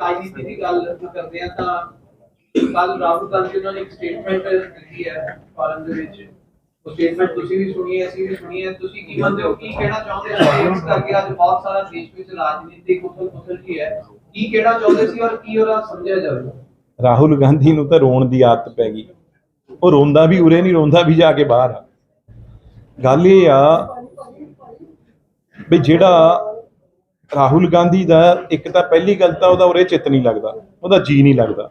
ਰਾਜਨੀਤੀ ਦੀ ਗੱਲ ਕਰਦੇ ਆ ਤਾਂ ਕੱਲ ਰਾਹੁਲ ਗਾਂਧੀ ਉਹਨਾਂ ਨੇ ਇੱਕ ਸਟੇਟਮੈਂਟ ਦਿੱਤੀ ਹੈ ਫਾਰਮ ਦੇ ਵਿੱਚ। ਉਹ ਸਟੇਟਮੈਂਟ ਤੁਸੀਂ ਵੀ ਸੁਣੀ ਹੈ, ਅਸੀਂ ਵੀ ਸੁਣੀ ਹੈ। ਤੁਸੀਂ ਕੀ ਮੰਨਦੇ ਹੋ? ਕੀ ਕਹਿਣਾ ਚਾਹੁੰਦੇ ਸੀ ਇਸ ਕਰਕੇ ਅੱਜ ਬਹੁਤ ਸਾਰਾ ਦੇਸ਼ ਵਿੱਚ ਰਾਜਨੀਤਿਕ ਉਥਲ ਪੁਥਲ ਜੀ ਹੈ। ਕੀ ਕਹਿਣਾ ਚਾਹੁੰਦੇ ਸੀ ਔਰ ਕੀ ਉਹਦਾ ਸਮਝਿਆ ਜਾਵੇ? ਰਾਹੁਲ ਗਾਂਧੀ ਨੂੰ ਤਾਂ ਰੋਣ ਦੀ ਆਦਤ ਪੈ ਗਈ। ਉਹ ਰੋਂਦਾ ਵੀ ਉਰੇ ਨਹੀਂ, ਰੋਂਦਾ ਵੀ ਜਾ ਕੇ ਬਾਹਰ ਆ। ਗੱਲ ਇਹ ਆ ਵੀ ਜਿਹੜਾ ਰਾਹੁਲ ਗਾਂਧੀ ਦਾ ਇੱਕ ਤਾਂ ਪਹਿਲੀ ਗੱਲ ਤਾਂ ਉਹਦਾ ਉਰੇ ਚਿੱਤ ਨਹੀਂ ਲੱਗਦਾ, ਉਹਦਾ ਜੀ ਨਹੀਂ ਲੱਗਦਾ।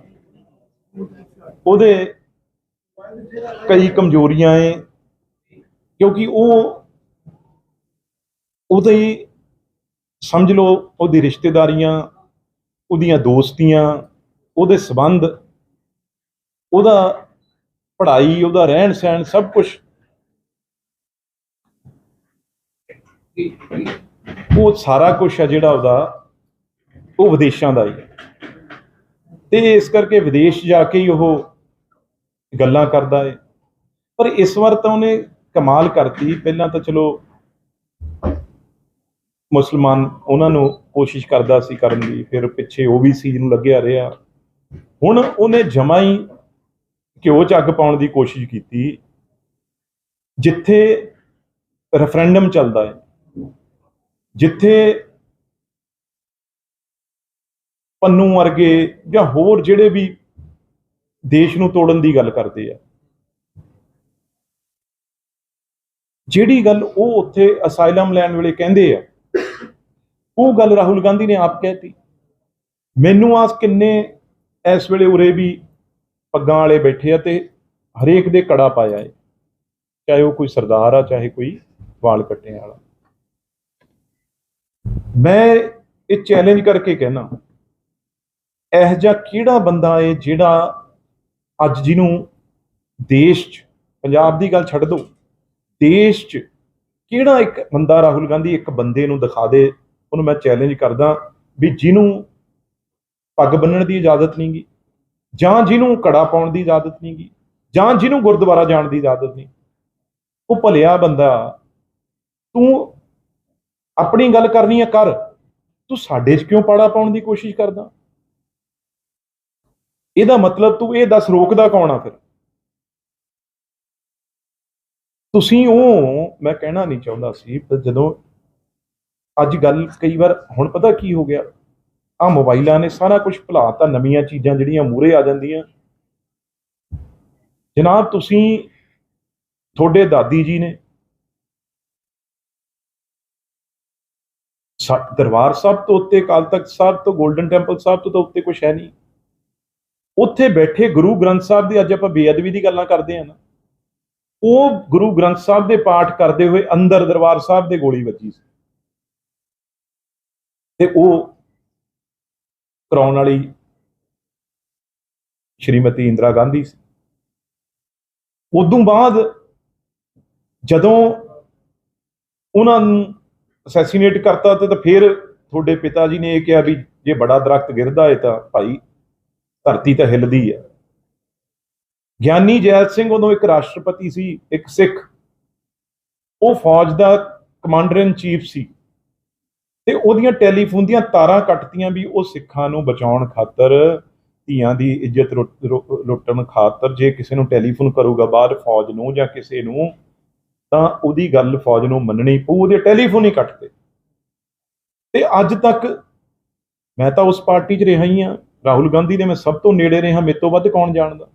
ਉਹਦੇ ਕਈ ਕਮਜ਼ੋਰੀਆਂ ਏ ਕਿਉਂਕਿ ਉਹ ਉਹਦੇ ਸਮਝ ਲਓ ਉਹਦੀ ਰਿਸ਼ਤੇਦਾਰੀਆਂ, ਉਹਦੀਆਂ ਦੋਸਤੀਆਂ, ਉਹਦੇ ਸਬੰਧ, ਉਹਦਾ ਪੜ੍ਹਾਈ, ਉਹਦਾ ਰਹਿਣ ਸਹਿਣ ਸਭ ਕੁਝ ਉਹ ਸਾਰਾ ਕੁਝ ਆ ਜਿਹੜਾ ਉਹਦਾ, ਉਹ ਵਿਦੇਸ਼ਾਂ ਦਾ ਹੀ ਹੈ। ਤੇ ਇਸ ਕਰਕੇ ਵਿਦੇਸ਼ ਜਾ ਕੇ ਹੀ ਉਹ ਗੱਲਾਂ ਕਰਦਾ ਹੈ। ਪਰ ਇਸ ਵਾਰ ਤਾਂ ਉਹਨੇ ਕਮਾਲ ਕਰਤੀ। ਪਹਿਲਾਂ ਤਾਂ ਚਲੋ ਮੁਸਲਮਾਨ ਉਹਨਾਂ ਨੂੰ ਕੋਸ਼ਿਸ਼ ਕਰਦਾ ਸੀ ਕਰਨ ਦੀ, ਫਿਰ ਪਿੱਛੇ ਓਬੀਸੀ ਨੂੰ ਲੱਗਿਆ ਰਿਹਾ। ਹੁਣ ਉਹਨੇ ਜਮਾ ਹੀ ਘਿਓ ਚ ਅੱਗ ਪਾਉਣ ਦੀ ਕੋਸ਼ਿਸ਼ ਕੀਤੀ, ਜਿੱਥੇ ਰੈਫਰੈਂਡਮ ਚੱਲਦਾ ਹੈ। ਜਿੱਥੇ ਪੰਨੂ ਵਰਗੇ ਜਾਂ ਹੋਰ ਜਿਹੜੇ ਵੀ ਦੇਸ਼ ਨੂੰ ਤੋੜਨ ਦੀ ਗੱਲ ਕਰਦੇ ਆ। ਜਿਹੜੀ ਗੱਲ ਉਹ ਉੱਥੇ ਅਸਾਈਲਮ ਲੈਣ ਵੇਲੇ ਕਹਿੰਦੇ ਆ, ਉਹ ਗੱਲ ਰਾਹੁਲ ਗਾਂਧੀ ਨੇ ਆਪ ਕਹਿਤੀ। ਮੈਨੂੰ ਆਸ ਕਿੰਨੇ ਇਸ ਵੇਲੇ ਉਰੇ ਵੀ ਪੱਗਾਂ ਵਾਲੇ ਬੈਠੇ ਆ ਤੇ ਹਰੇਕ ਦੇ ਕੜਾ ਪਾਇਆ ਹੈ ਚਾਹੇ ਉਹ ਕੋਈ ਸਰਦਾਰ ਆ, ਚਾਹੇ ਕੋਈ ਵਾਲ ਕੱਟੇ ਵਾਲਾ। ਮੈਂ ਇਹ ਚੈਲੰਜ ਕਰਕੇ ਕਹਿਣਾ ਇਹ ਜਿਹਾ ਕਿਹੜਾ ਬੰਦਾ ਏ ਜਿਹੜਾ ਅੱਜ ਜਿਹਨੂੰ ਦੇਸ਼ 'ਚ, ਪੰਜਾਬ ਦੀ ਗੱਲ ਛੱਡ ਦੋ, ਦੇਸ਼ 'ਚ ਕਿਹੜਾ ਇੱਕ ਬੰਦਾ ਰਾਹੁਲ ਗਾਂਧੀ ਇੱਕ ਬੰਦੇ ਨੂੰ ਦਿਖਾ ਦੇ, ਉਹਨੂੰ ਮੈਂ ਚੈਲੰਜ ਕਰਦਾ ਵੀ ਜਿਹਨੂੰ ਪੱਗ ਬੰਨਣ ਦੀ ਇਜਾਜ਼ਤ ਨਹੀਂਗੀ ਜਾਂ ਜਿਹਨੂੰ ਕੜਾ ਪਾਉਣ ਦੀ ਇਜਾਜ਼ਤ ਨਹੀਂਗੀ ਜਾਂ ਜਿਹਨੂੰ ਗੁਰਦੁਆਰਾ ਜਾਣ ਦੀ ਇਜਾਜ਼ਤ ਨਹੀਂ। ਉਹ ਭਲਿਆ ਬੰਦਾ, ਤੂੰ ਆਪਣੀ ਗੱਲ ਕਰਨੀ ਹੈ ਕਰ। ਤੂੰ ਸਾਡੇ 'ਚ ਕਿਉਂ ਪਾੜਾ ਪਾਉਣ ਦੀ ਕੋਸ਼ਿਸ਼ ਕਰਦਾ? ਇਹਦਾ ਮਤਲਬ ਤੂੰ ਇਹ ਦੱਸ ਰੋਕਦਾ ਕੌਣ ਆ ਫਿਰ? ਤੁਸੀਂ ਉਹ, ਮੈਂ ਕਹਿਣਾ ਨਹੀਂ ਚਾਹੁੰਦਾ ਸੀ, ਪਰ ਜਦੋਂ ਅੱਜ ਗੱਲ ਕਈ ਵਾਰ ਹੁਣ ਪਤਾ ਕੀ ਹੋ ਗਿਆ? ਆ ਮੋਬਾਈਲਾਂ ਨੇ ਸਾਰਾ ਕੁਝ ਭੁਲਾਤਾ, ਨਵੀਆਂ ਚੀਜ਼ਾਂ ਜਿਹੜੀਆਂ ਮੂਰੇ ਆ ਜਾਂਦੀਆਂ। ਜਨਾਬ, ਤੁਸੀਂ ਤੁਹਾਡੇ ਦਾਦੀ ਜੀ ਨੇ ਸਾ- ਦਰਬਾਰ ਸਾਹਿਬ ਤੋਂ ਉੱਤੇ ਕਾਲ ਤਖਤ ਸਾਹਿਬ ਤੋਂ 골ਡਨ ਟੈਂਪਲ ਸਾਹਿਬ ਤੋਂ ਤਾਂ ਉੱਤੇ ਕੁਝ ਹੈ ਨਹੀਂ। ਉੱਥੇ ਬੈਠੇ ਗੁਰੂ ਗ੍ਰੰਥ ਸਾਹਿਬ ਦੀ, ਅੱਜ ਆਪਾਂ ਬੇਅਦਬੀ ਦੀ ਗੱਲਾਂ ਕਰਦੇ ਆ ਨਾ। ਉਹ ਗੁਰੂ ਗ੍ਰੰਥ ਸਾਹਿਬ ਦੇ ਪਾਠ ਕਰਦੇ ਹੋਏ ਅੰਦਰ ਦਰਬਾਰ ਸਾਹਿਬ ਦੇ ਗੋਲੀ ਵੱਜੀ ਸੀ। ਤੇ ਉਹ ਕਰਾਉਣ ਵਾਲੀ ਸ਼੍ਰੀਮਤੀ ਇੰਦਰਾ ਗਾਂਧੀ ਸੀ। ਉਦੋਂ ਬਾਅਦ ਜਦੋਂ ਉਹਨਾਂ ਨੂੰ ਅਸੈਸੀਨੇਟ ਕਰਤਾ ਤੇ ਤਾਂ ਫਿਰ ਤੁਹਾਡੇ ਪਿਤਾ ਜੀ ਨੇ ਇਹ ਕਿਹਾ ਵੀ ਜੇ ਬੜਾ ਦਰਖਤ ਗਿਰਦਾ ਹੈ ਤਾਂ ਭਾਈ ਧਰਤੀ ਤਾਂ ਹਿੱਲਦੀ ਹੈ ਗਿਆਨੀ ਜੈਲ ਸਿੰਘ ਉਦੋਂ ਇੱਕ ਰਾਸ਼ਟਰਪਤੀ ਸੀ, ਇੱਕ ਸਿੱਖ। ਉਹ ਫੌਜ ਦਾ ਕਮਾਂਡਰ ਇਨ ਚੀਫ ਸੀ ਤੇ ਉਹਦੀਆਂ ਟੈਲੀਫੋਨ ਦੀਆਂ ਤਾਰਾਂ ਕੱਟਤੀਆਂ ਵੀ ਉਹ ਸਿੱਖਾਂ ਨੂੰ ਬਚਾਉਣ ਖਾਤਰ, ਧੀਆਂ ਦੀ ਇੱਜ਼ਤ ਲੁੱਟਣ ਖਾਤਰ ਜੇ ਕਿਸੇ ਨੂੰ ਟੈਲੀਫੋਨ ਕਰੂਗਾ ਬਾਹਰ ਫੌਜ ਨੂੰ ਜਾਂ ਕਿਸੇ ਨੂੰ ਤਾਂ ਉਹਦੀ ਗੱਲ ਫੌਜ ਨੂੰ ਮੰਨਣੀ ਪਊ, ਉਹਦੇ ਟੈਲੀਫੋਨ ਹੀ ਕੱਟਦੇ ਤੇ ਅੱਜ ਤੱਕ ਮੈਂ ਤਾਂ ਉਸ ਪਾਰਟੀ 'ਚ ਰਿਹਾ ਹੀ ਆ ਰਾਹੁਲ ਗਾਂਧੀ ਦੇ ਮੈਂ ਸਭ ਤੋਂ ਨੇੜੇ ਰਿਹਾ, ਮੇਰੇ ਤੋਂ ਵੱਧ ਕੌਣ ਜਾਣਦਾ?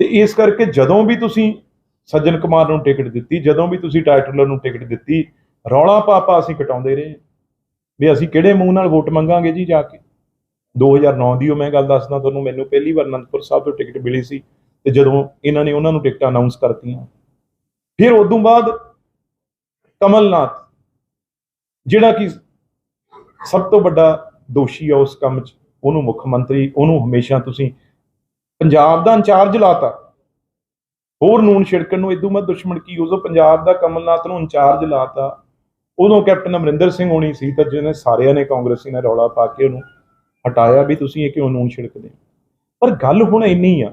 ਤੇ ਇਸ ਕਰਕੇ ਜਦੋਂ ਵੀ ਤੁਸੀਂ ਸੱਜਣ ਕੁਮਾਰ ਨੂੰ ਟਿਕਟ ਦਿੱਤੀ, ਜਦੋਂ ਵੀ ਤੁਸੀਂ ਟਾਈਟਲਰ ਨੂੰ ਟਿਕਟ ਦਿੱਤੀ, ਰੌਲਾ ਪਾਪਾ ਅਸੀਂ ਕਟਾਉਂਦੇ ਰਹੇ ਵੀ ਅਸੀਂ ਕਿਹੜੇ ਮੂੰਹ ਨਾਲ ਵੋਟ ਮੰਗਾਂਗੇ ਜੀ ਜਾ ਕੇ? 2009 ਦੀ ਉਹ ਮੈਂ ਗੱਲ ਦੱਸਦਾ ਤੁਹਾਨੂੰ, ਮੈਨੂੰ ਪਹਿਲੀ ਵਾਰ ਅਨੰਦਪੁਰ ਸਾਹਿਬ ਤੋਂ ਟਿਕਟ ਮਿਲੀ ਸੀ ਤੇ ਜਦੋਂ ਇਹਨਾਂ ਨੇ ਉਹਨਾਂ ਨੂੰ ਟਿਕਟਾਂ ਅਨਾਉਂਸ ਕਰਤੀਆਂ ਫਿਰ ਉਦੋਂ ਬਾਅਦ ਕਮਲਨਾਥ, ਜਿਹੜਾ ਕਿ ਸਭ ਤੋਂ ਵੱਡਾ ਦੋਸ਼ੀ ਆ ਉਸ ਕੰਮ 'ਚ, ਉਹਨੂੰ ਮੁੱਖ ਮੰਤਰੀ, ਉਹਨੂੰ ਹਮੇਸ਼ਾ ਤੁਸੀਂ ਪੰਜਾਬ ਦਾ ਇੰਚਾਰਜ ਲਾਤਾ। ਹੋਰ ਨੂਨ ਛਿੜਕਣ ਨੂੰ ਇਦੋਂ ਮੈਂ ਦੁਸ਼ਮਣ ਕੀ, ਉਦੋਂ ਪੰਜਾਬ ਦਾ ਕਮਲਨਾਥ ਨੂੰ ਇੰਚਾਰਜ ਲਾਤਾ। ਉਦੋਂ ਕੈਪਟਨ ਅਮਰਿੰਦਰ ਸਿੰਘ ਹੋਣੀ ਸੀ ਤਾਂ ਜਿਹਨੇ ਸਾਰਿਆਂ ਨੇ ਕਾਂਗਰਸੀ ਨੇ ਰੌਲਾ ਪਾ ਕੇ ਉਹਨੂੰ ਹਟਾਇਆ ਵੀ ਤੁਸੀਂ ਇਹ ਕਿਉਂ ਨੂਨ ਛਿੜਕਦੇ ਪਰ ਗੱਲ ਹੁਣ ਇੰਨੀ ਆ।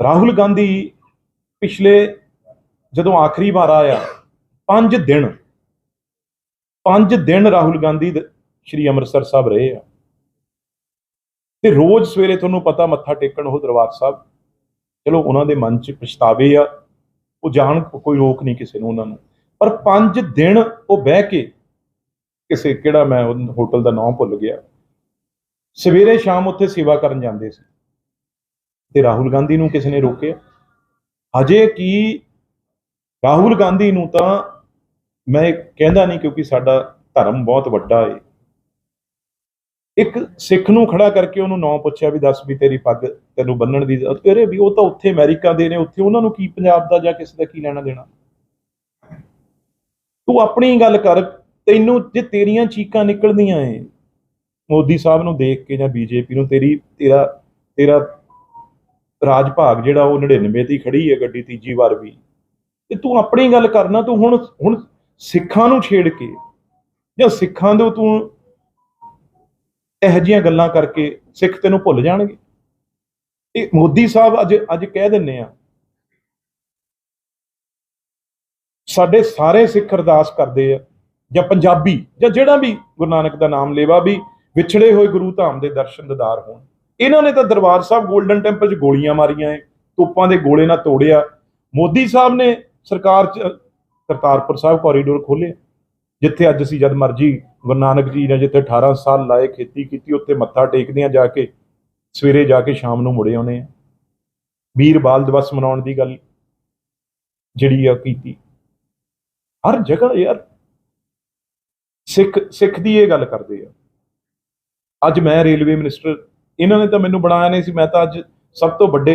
ਰਾਹੁਲ ਗਾਂਧੀ ਪਿਛਲੇ ਜਦੋਂ ਆਖਰੀ ਵਾਰ ਆਇਆ 5 ਦਿਨ 5 ਦਿਨ ਰਾਹੁਲ ਗਾਂਧੀ ਸ਼੍ਰੀ ਅੰਮ੍ਰਿਤਸਰ ਸਾਹਿਬ ਰਹੇ ਆ। ਤੇ ਰੋਜ਼ ਸਵੇਰੇ ਤੁਹਾਨੂੰ ਪਤਾ ਮੱਥਾ ਟੇਕਣ ਉਹ ਦਰਬਾਰ ਸਾਹਿਬ, ਚਲੋ ਉਹਨਾਂ ਦੇ ਮਨ 'ਚ ਪਛਤਾਵੇ ਆ, ਉਹ ਜਾਣ, ਕੋਈ ਰੋਕ ਨਹੀਂ ਕਿਸੇ ਨੂੰ ਉਹਨਾਂ ਨੂੰ। ਪਰ 5 ਦਿਨ ਉਹ ਬਹਿ ਕੇ ਕਿਸੇ ਕਿਹੜਾ ਮੈਂ ਉਹ ਹੋਟਲ ਦਾ ਨਾਮ ਭੁੱਲ ਗਿਆ। ਸਵੇਰੇ ਸ਼ਾਮ ਉੱਥੇ ਸੇਵਾ ਕਰਨ ਜਾਂਦੇ ਸੀ। ਤੇ ਰਾਹੁਲ ਗਾਂਧੀ ਨੂੰ ਕਿਸੇ ਨੇ ਰੋਕਿਆ। ਹਜੇ ਕੀ ਰਾਹੁਲ ਗਾਂਧੀ ਨੂੰ ਤਾਂ ਮੈਂ ਕਹਿੰਦਾ ਨਹੀਂ ਕਿਉਂਕਿ ਸਾਡਾ ਧਰਮ ਬਹੁਤ ਵੱਡਾ ਏ। ਇੱਕ ਸਿੱਖ ਨੂੰ ਖੜਾ ਕਰਕੇ ਉਹਨੂੰ ਨਾਂ ਪੁੱਛਿਆ ਵੀ ਦੱਸ ਵੀ ਤੇਰੀ ਪੱਗ ਤੈਨੂੰ ਬੰਨਣ ਦੀ ਤੇਰੇ ਵੀ ਉਹ ਤਾਂ ਉੱਥੇ ਅਮਰੀਕਾ ਦੇ ਨੇ, ਉੱਥੇ ਉਹਨਾਂ ਨੂੰ ਕੀ ਪੰਜਾਬ ਦਾ ਜਾਂ ਕਿਸੇ ਦਾ ਕੀ ਲੈਣਾ ਦੇਣਾ। ਤੂੰ ਆਪਣੀ ਗੱਲ ਕਰ, ਤੈਨੂੰ ਜੇ ਤੇਰੀਆਂ ਚੀਕਾਂ ਨਿਕਲਦੀਆਂ ਏ, ਮੋਦੀ ਸਾਹਿਬ ਨੂੰ ਦੇਖ ਕੇ ਜਾਂ ਬੀਜੇਪੀ ਨੂੰ ਤੇਰੀ, ਤੇਰਾ ਤੇਰਾ ਰਾਜ ਭਾਗ ਜਿਹੜਾ ਉਹ 99 ਦੀ ਹੀ ਖੜੀ ਹੈ ਗੱਡੀ ਤੀਜੀ ਵਾਰ ਵੀ। ਤੇ ਤੂੰ ਆਪਣੀ ਗੱਲ ਕਰਨਾ ਤੂੰ ਹੁਣ ਹੁਣ ਸਿੱਖਾਂ ਨੂੰ ਛੇੜ ਕੇ ਜਾਂ ਸਿੱਖਾਂ ਦੇ ਤੂੰ ਇਹੋ ਜਿਹੀਆਂ ਗੱਲਾਂ ਕਰਕੇ ਸਿੱਖ ਤੈਨੂੰ ਭੁੱਲ ਜਾਣਗੇ? ਇਹ ਮੋਦੀ ਸਾਹਿਬ ਅੱਜ ਅੱਜ ਕਹਿ ਦਿੰਨੇ ਆ, ਸਾਡੇ ਸਾਰੇ ਸਿੱਖ ਅਰਦਾਸ ਕਰਦੇ ਆ, ਜਾਂ ਪੰਜਾਬੀ, ਜਾਂ ਜਿਹੜਾ ਵੀ ਗੁਰੂ ਨਾਨਕ ਦਾ ਨਾਮ ਲੇਵਾ ਵੀ ਵਿਛੜੇ ਹੋਏ ਗੁਰੂ ਧਾਮ ਦੇ ਦਰਸ਼ਨ ਦਿਦਾਰ ਹੋਣ। ਇਹਨਾਂ ਨੇ ਤਾਂ ਦਰਬਾਰ ਸਾਹਿਬ 골ਡਨ ਟੈਂਪਲ 'ਚ ਗੋਲੀਆਂ ਮਾਰੀਆਂ ਏ, ਤੋਪਾਂ ਦੇ ਗੋਲੇ ਨਾਲ ਤੋੜਿਆ। ਮੋਦੀ ਸਾਹਿਬ ਨੇ ਸਰਕਾਰ 'ਚ ਕਰਤਾਰਪੁਰ ਸਾਹਿਬ ਕੋਰੀਡੋਰ ਖੋਲ੍ਹੇ ਜਿੱਥੇ ਅੱਜ ਅਸੀਂ ਜਦ ਮਰਜ਼ੀ ਗੁਰੂ ਨਾਨਕ ਜੀ ਨੇ ਜਿੱਥੇ 18 ਸਾਲ ਲਾਏ ਖੇਤੀ ਕੀਤੀ, ਉੱਥੇ ਮੱਥਾ ਟੇਕਦੇ ਆ ਜਾ ਕੇ, ਸਵੇਰੇ ਜਾ ਕੇ ਸ਼ਾਮ ਨੂੰ ਮੁੜੇ ਆਉਨੇ ਆ। ਵੀਰ ਬਾਲ ਦਿਵਸ ਮਨਾਉਣ ਦੀ ਗੱਲ ਜਿਹੜੀ ਆ ਕੀਤੀ। ਹਰ ਜਗ੍ਹਾ ਯਾਰ, ਸਿੱਖ ਸਿੱਖ ਦੀ ਇਹ ਗੱਲ ਕਰਦੇ ਆ। ਅੱਜ ਮੈਂ ਰੇਲਵੇ ਮਿਨਿਸਟਰ ਇਹਨਾਂ ਨੇ ਤਾਂ ਮੈਨੂੰ ਬਣਾਇਆ ਨਹੀਂ ਸੀ ਮੈਂ ਤਾਂ ਅੱਜ ਸਭ ਤੋਂ ਵੱਡੇ